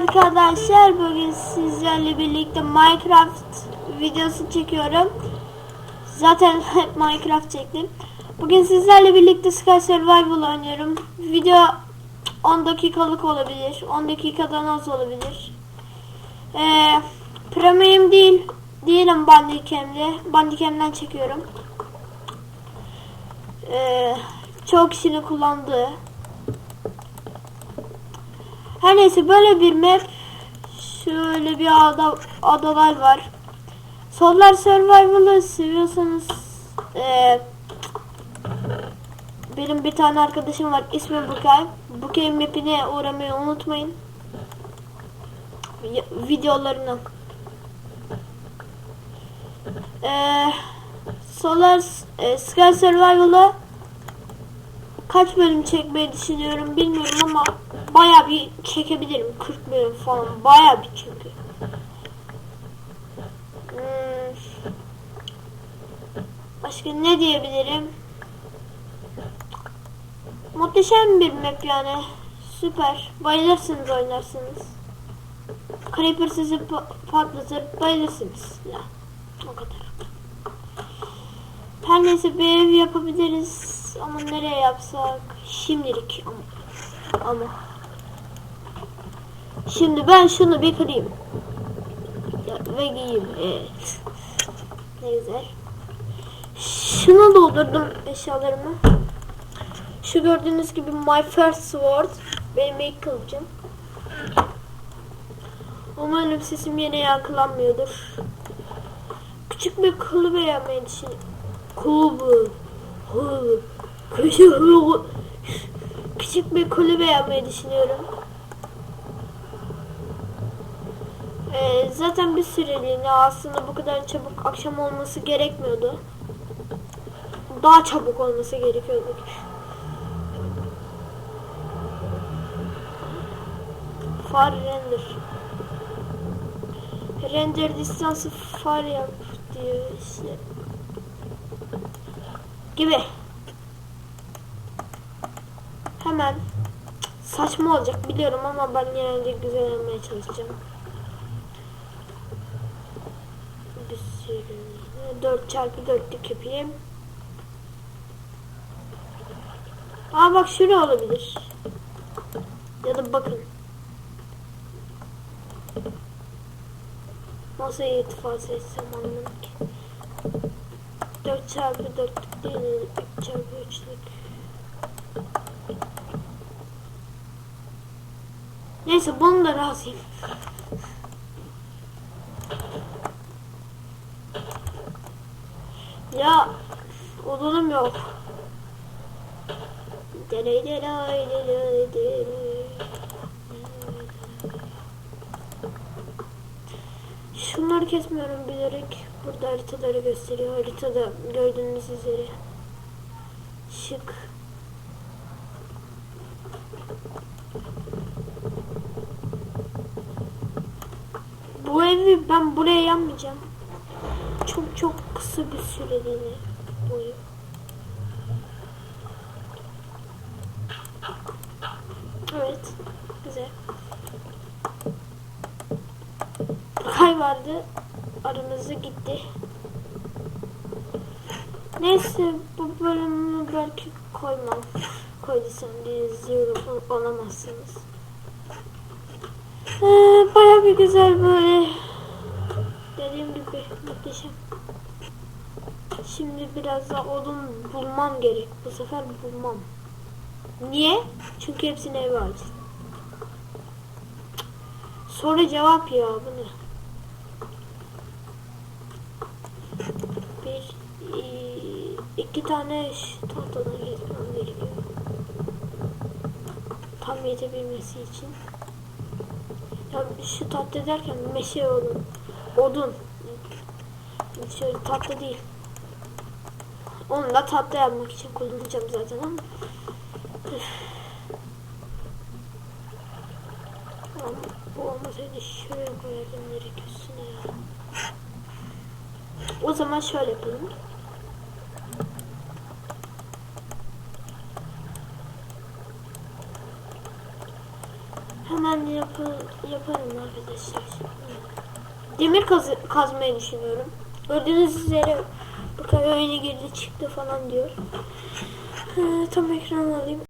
arkadaşlar. Bugün sizlerle birlikte Minecraft videosu çekiyorum. Zaten hep Minecraft çektim. Bugün sizlerle birlikte Sky Survival oynuyorum. Video 10 dakikalık olabilir. 10 dakikadan az olabilir. Ee, premium değil. Değilim Bandicam'de. Bandicam'den çekiyorum. Ee, çok kişinin kullandığı. Her neyse böyle bir map. Şöyle bir ada, adalar var. Solar Survival'ı seviyorsanız eee benim bir tane arkadaşım var ismi Bukay. Bukay map'ine uğramayı unutmayın. Videolarını. Eee Solar e, Sky Survival'ı kaç bölüm çekmeyi düşünüyorum bilmiyorum ama baya bir çekebilirim 40 bölüm falan baya bir çünkü. Hmm. Başka ne diyebilirim? Muhteşem bir map yani. Süper. Bayılırsınız oynarsınız. Creeper sizi pa- patlatır. Bayılırsınız. Ya. O kadar. Her neyse bir ev yapabiliriz. Ama nereye yapsak? Şimdilik ama. Ama. Şimdi ben şunu bir kırayım. Ya, ve giyeyim. Evet. Ne güzel. Şunu doldurdum eşyalarımı. Şu gördüğünüz gibi my first sword. Benim ilk kılıcım. Umarım sesim yine yankılanmıyordur. Küçük bir kulübe yapmayı düşünüyorum. Kulübe. Küçük bir kulübe yapmayı düşünüyorum. Ee, zaten bir süreliğine aslında bu kadar çabuk akşam olması gerekmiyordu. Daha çabuk olması gerekiyordu. Far render. Render distansı far yap diyor işte. Gibi. Hemen. Saçma olacak biliyorum ama ben yine de güzel yapmaya çalışacağım. Bir sürü 4 çarpı 4'lük yapayım. Aa bak şuraya olabilir. Ya da bakın. Nasıl irtifası etsem anlamadım ki. 4 çarpı 4'lük değil, 3 çarpı 3'lük. Neyse bunu da razıyım. Ya odunum yok. Delay delay delay delay. Şunları kesmiyorum bilerek. Burada haritaları gösteriyor. Haritada gördüğünüz üzere. Şık. Bu evi ben buraya yanmayacağım. Çok çok kısa bir süreliğine boyu. Evet. Güzel. Kay vardı. Aramızda gitti. Neyse bu bölümü belki koymam. Koyduysam diye izliyorum olamazsınız. Ee, Baya bir güzel böyle dediğim gibi muhteşem. Şimdi biraz daha odun bulmam gerek. Bu sefer bulmam. Niye? Çünkü hepsini eve alacağım. Soru cevap ya bu Bir, i- iki tane tahtadan geçmem gerekiyor. Tam yetebilmesi için. Ya şu tahta derken meşe odun. Odun. Şöyle tahta değil. Onu da tahta yapmak için kullanacağım zaten ama. Bu olmasaydı şöyle koyardım direkt üstüne ya. O zaman şöyle yapalım. Hemen yapar, yaparım arkadaşlar. Demir kazı, kazmayı düşünüyorum. Gördüğünüz üzere bakın oyuna girdi çıktı falan diyor. Ee, tam ekran alayım.